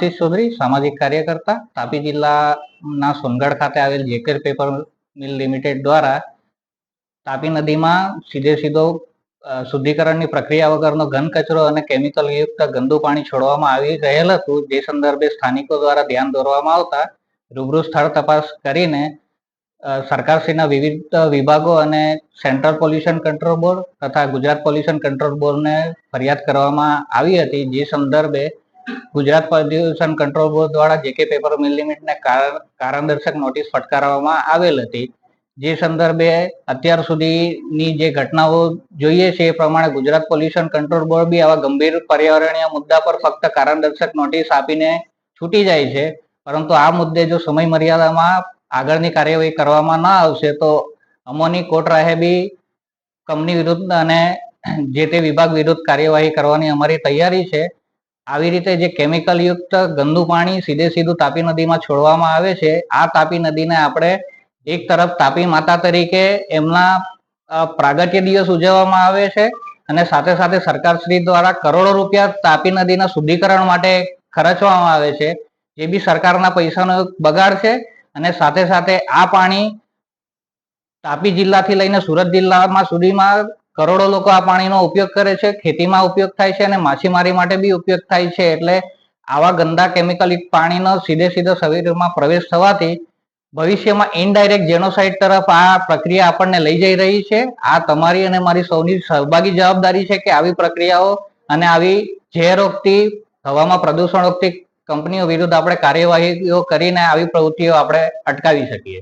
આશીષ ચૌધરી, સામાજિક કાર્યકર્તા, તાપી જિલ્લાના સોનગઢ ખાતે આવેલ જેકેર પેપર મિલ લિમિટેડ દ્વારા તાપી નદીમાં સીધે સીધો શુદ્ધિકરણની પ્રક્રિયા વગરનો ઘન, કચરો અને કેમિકલ યુક્ત ગંદુ પાણી છોડવામાં આવી રહેલ હતું. જે સંદર્ભે સ્થાનિકો દ્વારા ધ્યાન દોરવામાં આવતા રૂબરૂ સ્થળ તપાસ કરીને સરકારશ્રીના વિવિધ વિભાગો અને સેન્ટ્રલ પોલ્યુશન કંટ્રોલ બોર્ડ તથા ગુજરાત પોલ્યુશન કંટ્રોલ બોર્ડને ફરિયાદ કરવામાં આવી હતી. જે સંદર્ભે ગુજરાત પોલ્યુશન કંટ્રોલ બોર્ડ દ્વારા જે કે પેપર મિલ લિમિટને કારણ કારણદર્શક નોટિસ ફટકારવામાં આવેલ હતી. જે સંદર્ભે અત્યાર સુધીની જે ઘટનાઓ જોઈએ છે એ પ્રમાણે ગુજરાત પોલ્યુશન કંટ્રોલ બોર્ડ બી આવા ગંભીર પર્યાવરણીય મુદ્દા પર ફક્ત કારણદર્શક નોટિસ આપીને છૂટી જાય છે. પરંતુ આ મુદ્દે જો સમય મર્યાદામાં આગળની કાર્યવાહી કરવામાં ન આવશે તો અમોની કોર્ટ રાહે બી કંપની વિરુદ્ધ અને જે તે વિભાગ વિરુદ્ધ કાર્યવાહી કરવાની અમારી તૈયારી છે. આવી રીતે જે કેમિકલ યુક્ત ગંદુ પાણી સીધે સીધું તાપી નદીમાં છોડવામાં આવે છે, આ તાપી નદીને આપણે એક તરફ તાપી માતા તરીકે એમના પ્રાગટ્ય દિવસ ઉજવવામાં આવે છે અને સાથે સાથે સરકારશ્રી દ્વારા કરોડો રૂપિયા તાપી નદીના શુદ્ધિકરણ માટે ખર્ચવામાં આવે છે, જે બી સરકારના પૈસાનો બગાડ છે અને સાથે સાથે આ પાણી તાપી જિલ્લાથી લઈને સુરત જિલ્લામાં સુધીમાં કરોડો લોકો આ પાણીનો ઉપયોગ કરે છે, ખેતીમાં ઉપયોગ થાય છે અને માછીમારી માટે બી ઉપયોગ થાય છે. એટલે આવા ગંદા કેમિકલ પાણીનો સીધે સીધો શરીરમાં પ્રવેશ થવાથી ભવિષ્યમાં ઇનડાયરેક્ટ જેનોસાઇડ તરફ આ પ્રક્રિયા આપણને લઈ જઈ રહી છે. આ તમારી અને મારી સૌની સહભાગી જવાબદારી છે કે આવી પ્રક્રિયાઓ અને આવી ઝેરોગથી હવામાં પ્રદૂષણ રોગતી કંપનીઓ વિરુદ્ધ આપણે કાર્યવાહીઓ કરીને આવી પ્રવૃત્તિઓ આપણે અટકાવી શકીએ.